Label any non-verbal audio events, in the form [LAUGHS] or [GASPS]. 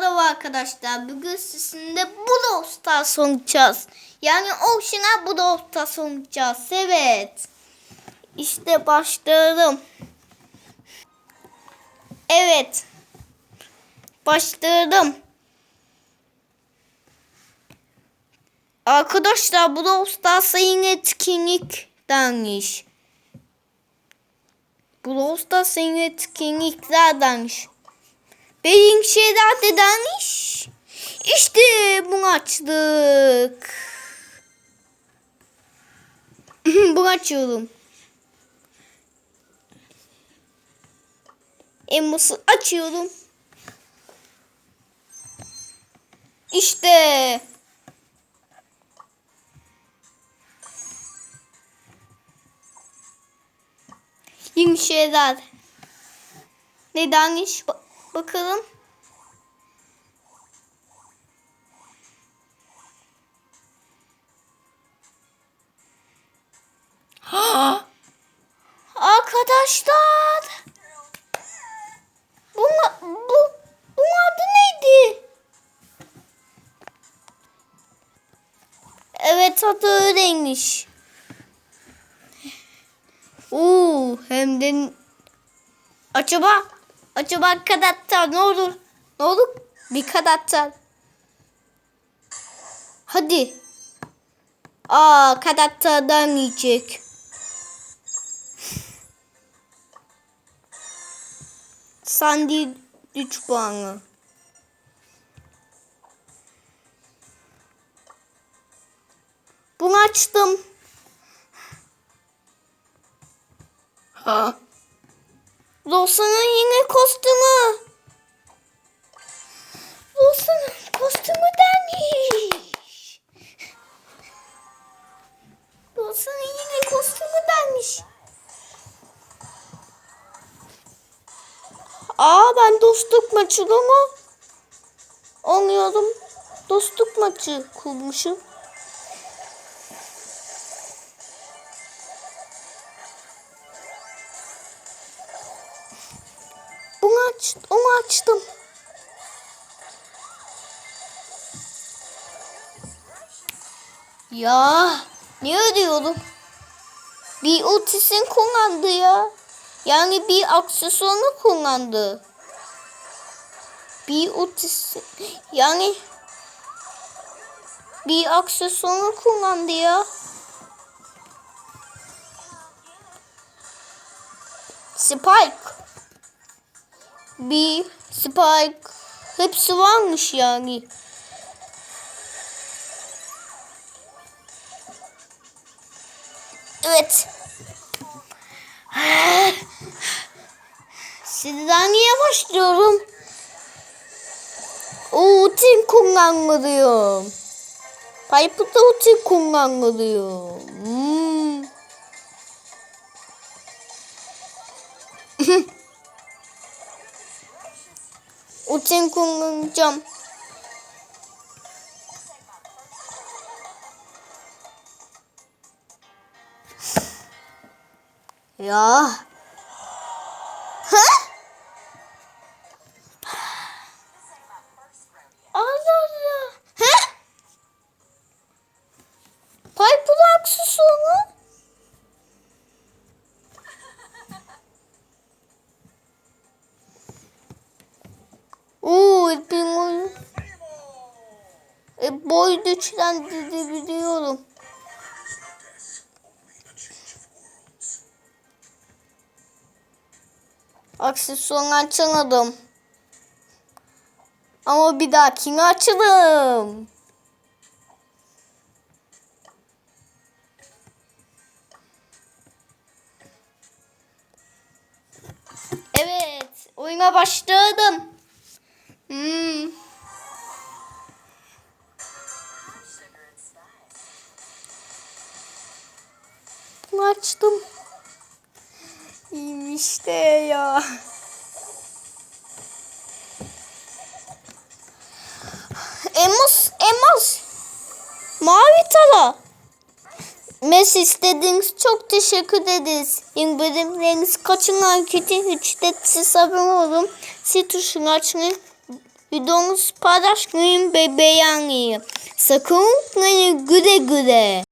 Merhaba arkadaşlar. Bugün sizinle Brawl Stars oynayacağız. Yani orijinal Brawl Stars oynayacağız. Evet. İşte başladım. Evet. Başladım. Arkadaşlar Brawl Stars'a yine etkinlik denmiş. Brawl Stars'a yine etkinlikler denmiş. Benim şeyler de denmiş. İşte bunu açtık. [LAUGHS] bunu açıyorum. Elması açıyorum. İşte. Yeni şeyler. Nedenmiş? Ba- bakalım. [GASPS] Arkadaşlar. Bu, bu, bu adı neydi? Evet adı öyleymiş. Oo, hem de acaba acaba karakter ne olur? Ne olur? Bir karakter. Hadi. Aa karakterden yiyecek. Sandy 3 puanı. Bunu açtım. Ha. Rosa'nın yine kostümü. Rosa'nın kostümü denmiş. Rosa'nın yine kostümü denmiş. Aa ben dostluk maçı mı? Olmuyorum. Dostluk maçı kurmuşum. Aç, onu açtım. Ya ne ödüyorum? Bir otisin kullandı ya. Yani bir aksesuarını kullandı. Bir otis yani bir aksesuarını kullandı ya. Spike. Bir Spike. Hepsi varmış yani. Evet. Sizden niye başlıyorum? O ultim kullanmalıyım. Piper'da ultim kullanmalıyım. Hmm. [LAUGHS] ultim kullanacağım. Ya. Ha? İpin oyun. E, boy güçlendirebiliyorum. Aksesuarını açamadım. Ama bir dahakini açalım. Evet, oyuna başladım. Hmm. Bunu açtım. İyiymiş de ya. Emos, Emos. Mavi tala. Mes istediğiniz çok teşekkür ederiz. İndirimleriniz kaçınan kötü hiç de siz abone olun. Si tuşunu açmayı Videomuzu paylaşmayın ve beğenmeyin. Sakın unutmayın güle güle.